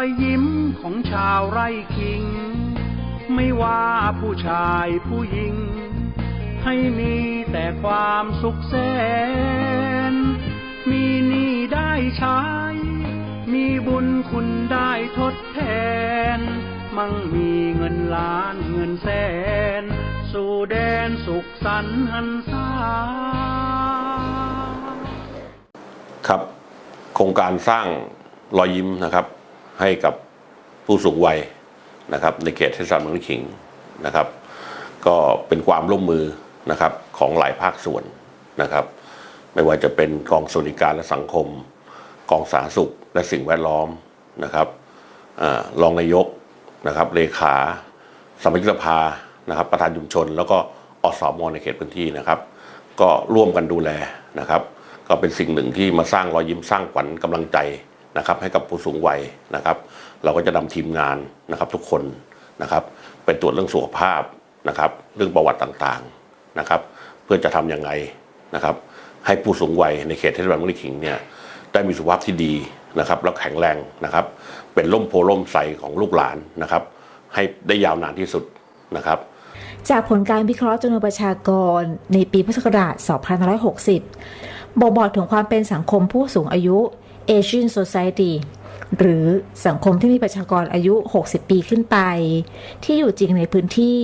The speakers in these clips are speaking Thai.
อยยิ้มของชาวไร่ขิง ไม่ว่าผู้ชายผู้หญิง ให้มีแต่ความสุขแสน มีหนี้ได้ใช้ มีบุญคุณได้ทดแทน มั่งมีเงินล้านเงินแสน สู่แดนสุขสันต์หันษาครับ โครงการสร้างรอยยิ้มนะครับ ให้กับผู้สูงวัยนะครับ ในเขตเทศบาลเมืองขิงนะครับ ก็เป็นความร่วมมือนะครับของหลายภาคส่วนนะครับ ไม่ว่าจะเป็นกองสวัสดิการและสังคม กองสาธารณสุขและสิ่งแวดล้อมนะครับอรองนายกนะครับเลขาสมาชิกสภานะครับ ประธานชุมชน แล้วก็อสมในเขตพื้นที่นะครับ ก็ร่วมกันดูแลนะครับ ก็เป็นสิ่งหนึ่งที่มาสร้างรอยยิ้มสร้างขวัญกำลังใจ นะครับให้กับผู้สูงวัยนะครับ เราก็จะนำทีมงานนะครับทุกคนนะครับไปตรวจเรื่องสุขภาพนะครับ เรื่องประวัติต่างๆนะครับ เพื่อจะทำยังไงนะครับ ให้ผู้สูงวัยในเขตเทศบาลเมืองขิงเนี่ยได้มีสุขภาพที่ดีนะครับ แล้วแข็งแรงนะครับ เป็นร่มโพล่มใสของลูกหลานนะครับ ให้ได้ยาวนานที่สุดนะครับจากผลการวิเคราะห์จำนวนประชากรในปีพุทธศักราช 2560บอกบอกถึงความเป็นสังคมผู้สูงอายุ Asian Society หรือสังคมที่มีประชากรอายุ 60 ปีขึ้นไป ที่อยู่จริงในพื้นที่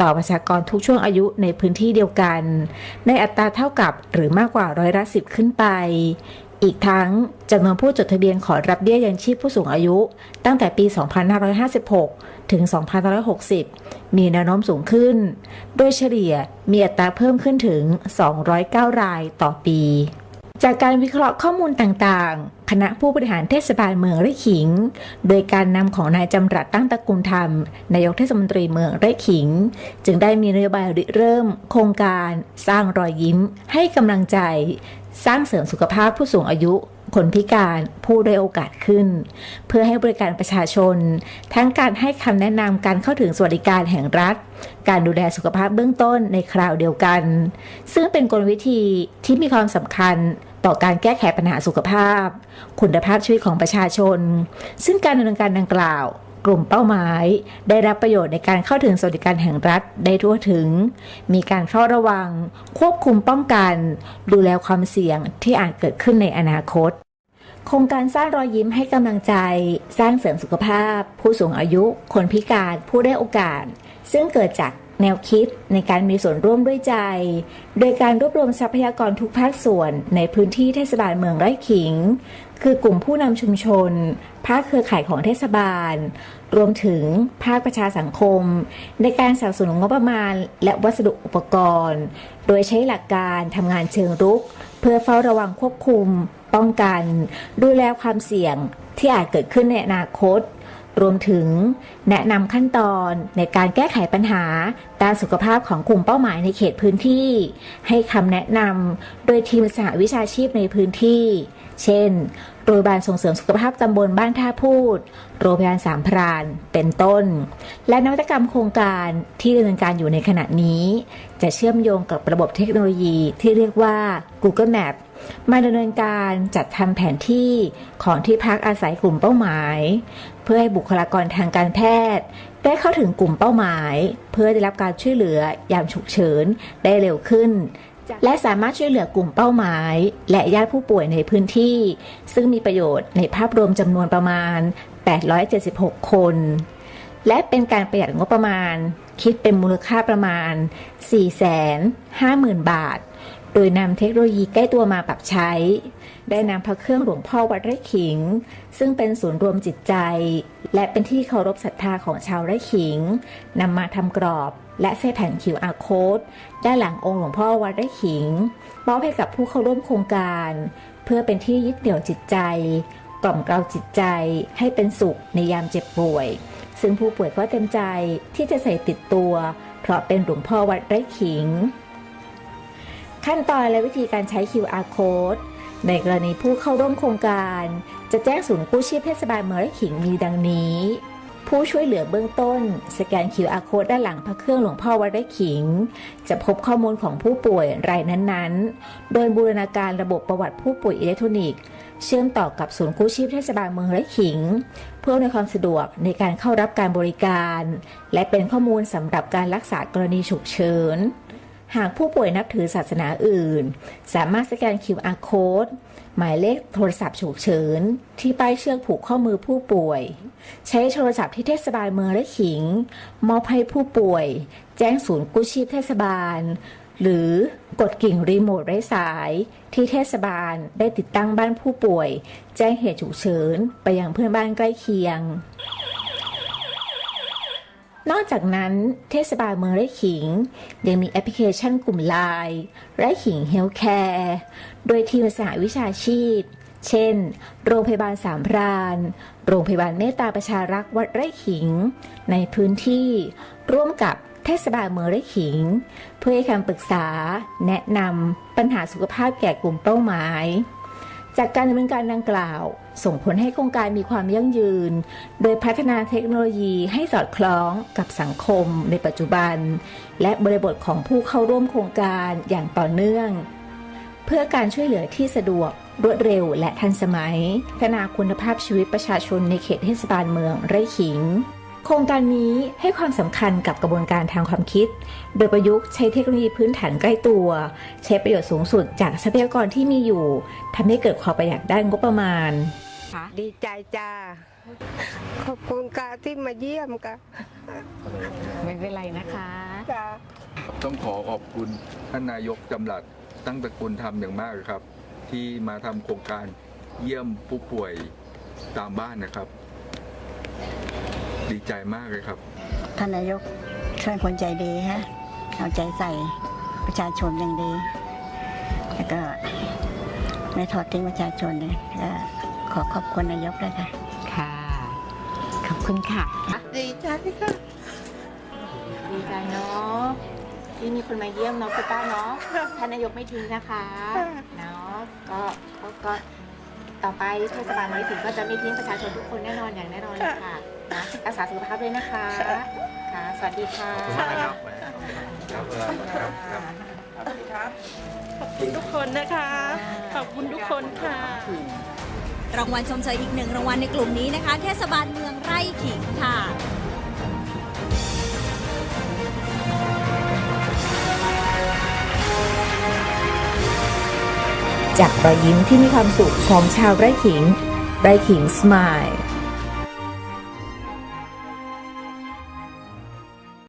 ต่อประชากรทุกช่วงอายุในพื้นที่เดียวกัน ในอัตราเท่ากับหรือมากกว่าร้อยละสิบขึ้นไป อีกทั้งจำนวนผู้จดทะเบียนขอรับเบี้ยยังชีพผู้สูงอายุ ตั้งแต่ปี 2556 ถึง 2560 มีแนวโน้มสูงขึ้น โดยเฉลี่ยมีอัตราเพิ่มขึ้นถึง 209 รายต่อปี จากการวิเคราะห์ข้อมูลต่างๆ คณะผู้บริหารเทศบาลเมืองไร่ขิง โดยการนำของนายจำรัดตั้งตระกูลธรรม นายกเทศมนตรีเมืองไร่ขิง จึงได้มีนโยบายริเริ่ม โครงการสร้างรอยยิ้ม ให้กำลังใจ สร้างเสริมสุขภาพผู้สูงอายุคนพิการผู้ได้โอกาสขึ้น เพื่อให้บริการประชาชน ทั้งการให้คำแนะนำการเข้าถึงสวัสดิการแห่งรัฐ การดูแลสุขภาพเบื้องต้นในคราวเดียวกัน ซึ่งเป็นกลวิธีที่มีความสำคัญ ต่อการแก้ไขปัญหาสุขภาพ คุณภาพชีวิตของประชาชน ซึ่งการดำเนินการดังกล่าว กลุ่มเป้าหมาย ได้รับประโยชน์ในการเข้าถึงสวัสดิการแห่งรัฐได้ทั่วถึง มีการเฝ้าระวัง ควบคุมป้องกัน ดูแลความเสี่ยงที่อาจเกิดขึ้นในอนาคตโครงการสร้างรอยยิ้มให้กำลังใจ สร้างเสริมสุขภาพ ผู้สูงอายุ คนพิการผู้ได้โอกาส ซึ่งเกิดจาก แนวคิดในการมีส่วนร่วมด้วยใจ โดยการรวบรวมทรัพยากรทุกภาคส่วนในพื้นที่เทศบาลเมืองไร่ขิง คือกลุ่มผู้นำชุมชน ภาคเครือข่ายของเทศบาล รวมถึงภาคประชาสังคม ในการสนับสนุนงบประมาณ และวัสดุอุปกรณ์ โดยใช้หลักการทำงานเชิงรุก เพื่อเฝ้าระวังควบคุม ป้องกัน ดูแลความเสี่ยงที่อาจเกิดขึ้นในอนาคต รวมถึงแนะนำขั้นตอนในการแก้ไขปัญหาด้านสุขภาพของกลุ่มเป้าหมายในเขตพื้นที่ ให้คำแนะนำโดยทีมสหวิชาชีพในพื้นที่ เช่น โรงพยาบาลส่งเสริมสุขภาพตำบลบ้านท่าพูด โรงพยาบาลสามพราน เป็นต้น และนวัตกรรมโครงการที่ดำเนินการอยู่ในขณะนี้ จะเชื่อมโยงกับระบบเทคโนโลยีที่เรียกว่า Google Map มาดำเนินการจัดทำแผนที่ของที่พักอาศัยกลุ่มเป้าหมาย เพื่อให้บุคลากรทางการแพทย์ ได้เข้าถึงกลุ่มเป้าหมาย เพื่อได้รับการช่วยเหลือยามฉุกเฉินได้เร็วขึ้น และสามารถช่วยเหลือกลุ่มเป้าหมาย และญาติผู้ป่วยในพื้นที่ ซึ่งมีประโยชน์ในภาพรวมจำนวนประมาณ 876 คน และเป็นการประหยัดงบประมาณ คิดเป็นมูลค่าประมาณ 450,000 บาท โดยนำเทคโนโลยีใกล้ตัวมาปรับใช้ ได้นำพระเครื่องหลวงพ่อวัดไร่ขิง ซึ่งเป็นศูนย์รวมจิตใจ และเป็นที่เคารพศรัทธาของชาวไร่ขิงนำมาทำกรอบ และใส่แผ่น QR code ด้านหลังองค์หลวงพ่อวัดไร่ขิงมอบให้กับผู้เข้าร่วมโครงการ เพื่อเป็นที่ยึดเหนี่ยวจิตใจ กล่อมเกลาจิตใจให้เป็นสุขในยามเจ็บป่วย ซึ่งผู้ป่วยก็เต็มใจที่จะใส่ติดตัว เพราะเป็นหลวงพ่อวัดไร่ขิง ขั้นตอนและวิธีการใช้ QR code ในกรณีผู้เข้าร่วมโครงการ จะแจ้งศูนย์กู้ชีพเทศบาลเมืองไร่ขิงมีดังนี้ ผู้ช่วยเหลือเบื้องต้น สแกน QR code ด้านหลังพระเครื่องหลวงพ่อวัดไร่ขิง จะพบข้อมูลของผู้ป่วยรายนั้นๆ โดยบูรณาการระบบประวัติผู้ป่วยอิเล็กทรอนิกส์เชื่อมต่อกับศูนย์กู้ชีพเทศบาลเมืองไร่ขิง เพื่อในวยความสะดวกในการเข้ารับการบริการ และเป็นข้อมูลสำหรับการรักษากรณีฉุกเฉิน หากผู้ป่วยนับถือศาสนาอื่น สามารถสแกน QR code หมายเลขโทรศัพท์ฉุกเฉิน ที่ป้ายเชือกผูกข้อมือผู้ป่วย ใช้โทรศัพท์ที่เทศบาลเมืองและขิง มอบให้ผู้ป่วย แจ้งศูนย์กู้ชีพเทศบาล หรือกดกิ่งรีโมทไร้สาย ที่เทศบาลได้ติดตั้งบ้านผู้ป่วย แจ้งเหตุฉุกเฉิน ไปยังเพื่อนบ้านใกล้เคียง นอกจากนั้นเทศบาลเมืองไร่ขิง ยังมีแอปพลิเคชันกลุ่มไลน์ไร่ขิงเฮลท์แคร์โดยทีมสหวิชาชีพ เช่น โรงพยาบาลสามพราน โรงพยาบาลเมตตาประชารักษ์วัดไร่ขิง ในพื้นที่ร่วมกับเทศบาลเมืองไร่ขิง เพื่อให้คำปรึกษา แนะนำปัญหาสุขภาพแก่กลุ่มเป้าหมาย จากการดำเนินการดังกล่าว ส่งผลให้โครงการมีความยั่งยืน โดยพัฒนาเทคโนโลยีให้สอดคล้องกับสังคมในปัจจุบัน และบริบทของผู้เข้าร่วมโครงการอย่างต่อเนื่อง เพื่อการช่วยเหลือที่สะดวกรวดเร็วและทันสมัย พัฒนาคุณภาพชีวิตประชาชนในเขตเทศบาลเมืองไร่ขิง โครงการนี้ให้ความสำคัญกับกระบวนการทางความคิด โดยประยุกต์ใช้เทคโนโลยีพื้นฐานใกล้ตัว ใช้ประโยชน์สูงสุดจากทรัพยากรที่มีอยู่ทำให้เกิดความประหยัดด้านงบประมาณ ดีใจจ้า ขอบคุณค่ะที่มาเยี่ยมค่ะไม่เป็นไรนะคะ จ้าต้องขอขอบคุณท่านนายกจำหลัดตั้งตระกูลทำอย่างมากเลยครับ ที่มาทำโครงการเยี่ยมผู้ป่วยตามบ้านนะครับ ดีใจมากเลยครับ ท่านนายกช่วยคนใจดีฮะเอาใจใส่ประชาชนอย่างดี แล้วก็ไม่ทอดทิ้งประชาชนเลยก็ขอขอบคุณนายกด้วยค่ะ ค่ะ ขอบคุณค่ะ ดีใจค่ะ ดีใจเนาะที่มีคนมาเยี่ยมเนาะคุณป้าเนาะท่านนายกไม่ทิ้งนะคะเนาะก็ก็ก็ต่อไปเทศบาลไม้ถึงก็จะไม่ทิ้งประชาชนทุกคนแน่นอนอย่างแน่นอนเลยค่ะ นะรักษาสุขภาพด้วยนะคะค่ะสวัสดีค่ะทุกคนนะคะ ขอบคุณทุกคนค่ะ รางวัลชมเชยอีกหนึ่งรางวัลในกลุ่มนี้นะคะ เทศบาลเมืองไร่ขิงค่ะ จากรอยยิ้มที่มีความสุขของชาวไร่ขิง ไร่ขิงสมาย